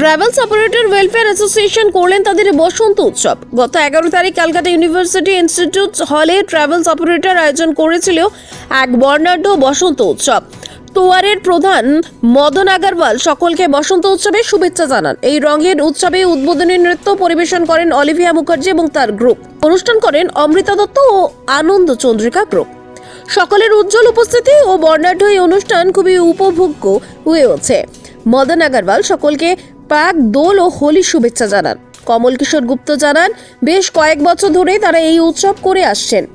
Travels operator welfare association করলেন তাদের বসন্ত উৎসব। গত এগারো তারিখ ক্যালকাটা ইউনিভার্সিটি ইনস্টিটিউট হলে ট্রাভেলস অপারেটর আয়োজন করেছিল এক বর্ণাঢ্য বসন্ত উৎসব। তোয়ারের প্রধান মদন আগরওয়াল সকলকে বসন্ত উৎসবে শুভেচ্ছা জানান। এই রঙের উৎসবে উদ্বোধনী নৃত্য পরিবেশন করেন অলিভিয়া মুখার্জি এবং তার গ্রুপ। অনুষ্ঠান করেন অমৃতা দত্ত ও আনন্দ চন্দ্রিকা গ্রুপ। সকলের উজ্জ্বল উপস্থিতি ও বর্ণাঢ্য এই অনুষ্ঠান খুবই উপভোগ্য হয়ে ওঠে। মদন আগরওয়াল সকলকে পাক দোল ও হোলি শুভেচ্ছা জানান। কমল কিশোর গুপ্ত জানান, বেশ কয়েক বছর ধরে তারা এই উৎসব করে আসছেন।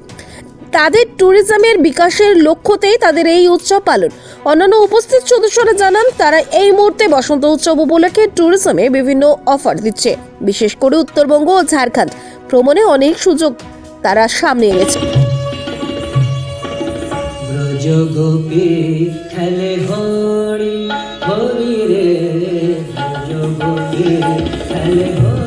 তাদের ট্যুরিজমের বিকাশের লক্ষ্যতেই তাদের এই উৎসব পালন। অন্যান্য উপস্থিত সদস্যরা জানান, তারা এই মুহূর্তে বসন্ত উৎসব উপলক্ষে ট্যুরিজমে বিভিন্ন অফার দিচ্ছে। বিশেষ করে উত্তরবঙ্গ ও ঝাড়খণ্ড। ভ্রমণে অনেক সুযোগ তারা সামনে এনেছে। খেলে হরি রে। Braj Gopi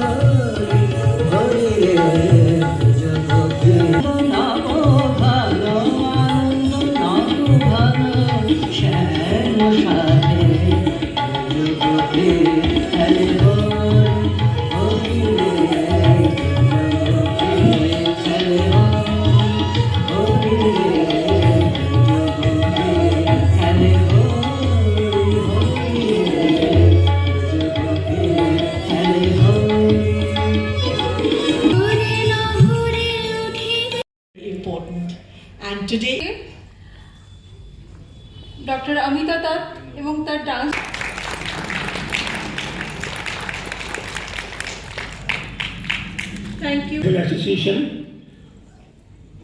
important. And today, doctor Amita Dutta এবং তার dance thank you Medical Association,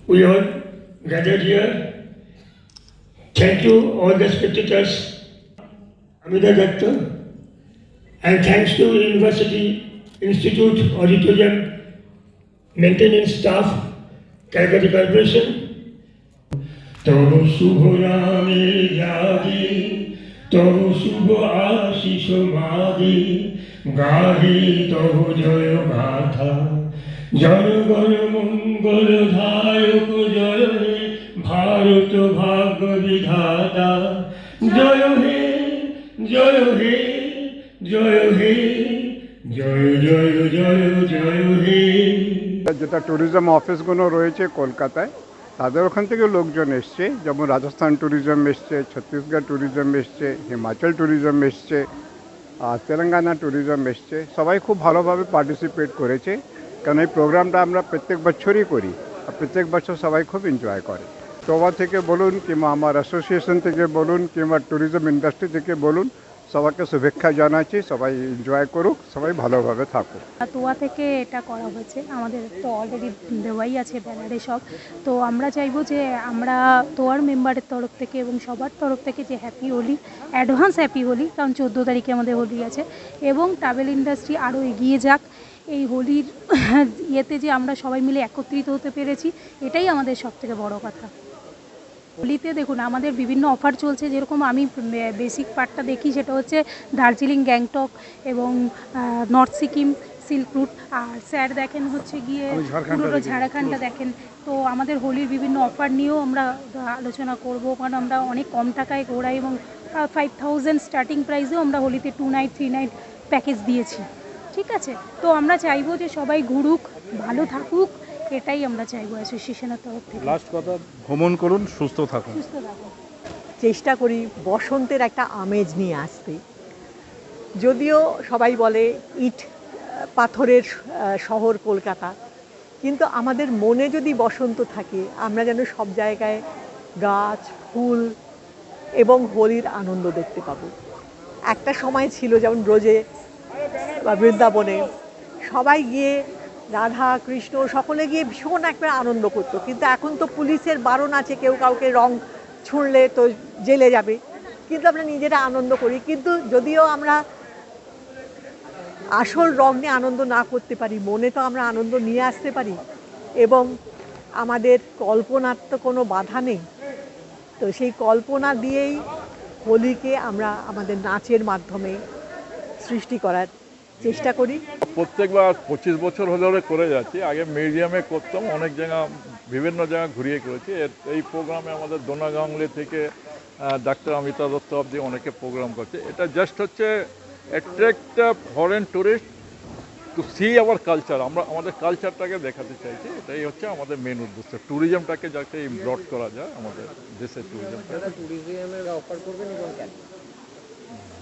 we all gathered here. Thank you, all the spectators, Amida Datta, and thanks to University Institute Auditorium Maintenance Staff, Calcutta Corporation. তব শুভ নামে জাগি তব শুভ আশিস মাগি গাহি তব জয় গাথা জনগণ মঙ্গল ধায়ক জয় হে ভারত ভাগ্য বিধাতা জয় হে জয় হে জয় হে জয় জয় জয় জয় যেটা ট্যুরিজম অফিসগুলো রয়েছে কলকাতায়। তাদের ওখান থেকে লোকজন এসছে, যেমন রাজস্থান ট্যুরিজম এসছে, ছত্তিশগড় ট্যুরিজম এসছে, হিমাচল ট্যুরিজম এসছে, আর তেলেঙ্গানা ট্যুরিজম এসছে। সবাই খুব ভালোভাবে পার্টিসিপেট করেছে। কারণ এই প্রোগ্রামটা আমরা প্রত্যেক বছরই করি, আর প্রত্যেক বছর সবাই খুব এনজয় করে। টোবা থেকে বলুন কিংবা আমার অ্যাসোসিয়েশন থেকে বলুন কিংবা ট্যুরিজম ইন্ডাস্ট্রি থেকে বলুন সবাইকে শুভেচ্ছা জানাচ্ছি, সবাই এনজয় করুক, সবাই ভালোভাবে থাকুক। তোয়া থেকে এটা করা হয়েছে, আমাদের তো অলরেডি দেওয়াই আছে ব্যানারে সব। তো আমরা চাইব যে আমরা তোয়ার মেম্বারের তরফ থেকে এবং সবার তরফ থেকে যে happy Holi advance happy Holi, কারণ চোদ্দ তারিখে আমাদের হোলি আছে, এবং ট্রাভেল ইন্ডাস্ট্রি আরও এগিয়ে যাক। এই হোলির ইয়েতে যে আমরা সবাই মিলে একত্রিত হতে পেরেছি, এটাই আমাদের সব থেকে বড় কথা। হোলিতে দেখুন আমাদের বিভিন্ন অফার চলছে। যেরকম আমি বেসিক পার্টটা দেখি সেটা হচ্ছে দার্জিলিং গ্যাংটক এবং নর্থ সিকিম সিল্ক রুট আর স্যার দেখেন হচ্ছে গিয়ে পুরোনো ঝাড়খণ্ডটা দেখেন। তো আমাদের হোলির বিভিন্ন অফার নিয়েও আমরা আলোচনা করব কারণ আমরা অনেক কম টাকায় ঘোরাই এবং ফাইভ থাউজেন্ড স্টার্টিং প্রাইসেও আমরা হোলিতে two night three night package দিয়েছি। ঠিক আছে? তো আমরা চাইব যে সবাই ঘুরুক ভালো থাকুক এটাই আমরা চাইব অ্যাসোসিয়েশনের তরফ থেকে। লাস্ট কথা ভ্রমণ করুন সুস্থ থাকুন। সুস্থ থাকুন। চেষ্টা করি বসন্তের একটা আমেজ নিয়ে আসতে। যদিও সবাই বলে ইট পাথরের শহর কলকাতা কিন্তু আমাদের মনে যদি বসন্ত থাকে আমরা যেন সব জায়গায় গাছ ফুল এবং হোলির আনন্দ দেখতে পাবো। একটা সময় ছিল যেমন ব্রজে বা বৃন্দাবনে সবাই গিয়ে রাধা, কৃষ্ণ সকলে গিয়ে ভীষণ একটা আনন্দ করতো। কিন্তু এখন তো পুলিশের বারণ আছে, কেউ কাউকে রং ছুঁড়লে তো জেলে যাবে। কিন্তু আমরা নিজেরা আনন্দ করি। কিন্তু যদিও আমরা আসল রং নিয়ে আনন্দ না করতে পারি, মনে তো আমরা আনন্দ নিয়ে আসতে পারি। এবং আমাদের কল্পনার তো কোনো বাধা নেই। তো সেই কল্পনা দিয়েই হোলিকে আমরা আমাদের নাচের মাধ্যমে সৃষ্টি করার চেষ্টা করি। প্রত্যেকবার পঁচিশ বছর হলে করে যাচ্ছি। আগে মিউজিয়ামে করতাম অনেক জায়গা বিভিন্ন জায়গা ঘুরিয়ে করেছি। এর- এই প্রোগ্রামে আমাদের দোনাগাংলি থেকে ডাক্তার অমিতা দত্ত অব্দি অনেকে প্রোগ্রাম করছে। এটা জাস্ট হচ্ছে attract foreign tourist to see our culture আমরা আমাদের কালচারটাকে দেখাতে চাইছি। এটাই হচ্ছে আমাদের মেন উদ্দেশ্য। ট্যুরিজমটাকে যাতে ইমব্রড করা যায় আমাদের দেশের ট্যুরিজমটা ট্যুরিজমের অফার করবেন এবং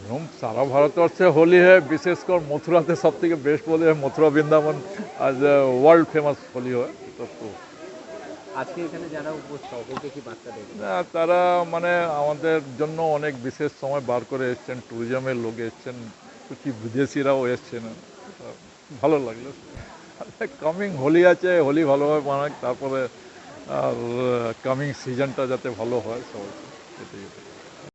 এবং সারা ভারতবর্ষে হোলি হয় বিশেষ করে মথুরাতে সব থেকে বেস্ট বলে মথুরা বৃন্দাবন আজ ওয়ার্ল্ড ফেমাস হোলি হয়। তো আজকে এখানে যারা উপস্থিত কি বার্তা দেবেন? না, তারা মানে আমাদের জন্য অনেক বিশেষ সময় বার করে এসছেন ট্যুরিজমের লোক এসছেন কিছু বিদেশিরাও এসছেন। ভালো লাগল। কামিং হোলি আছে হোলি ভালোভাবে মানাক তারপরে আর কামিং সিজনটা যাতে ভালো হয় সবাই এটাই।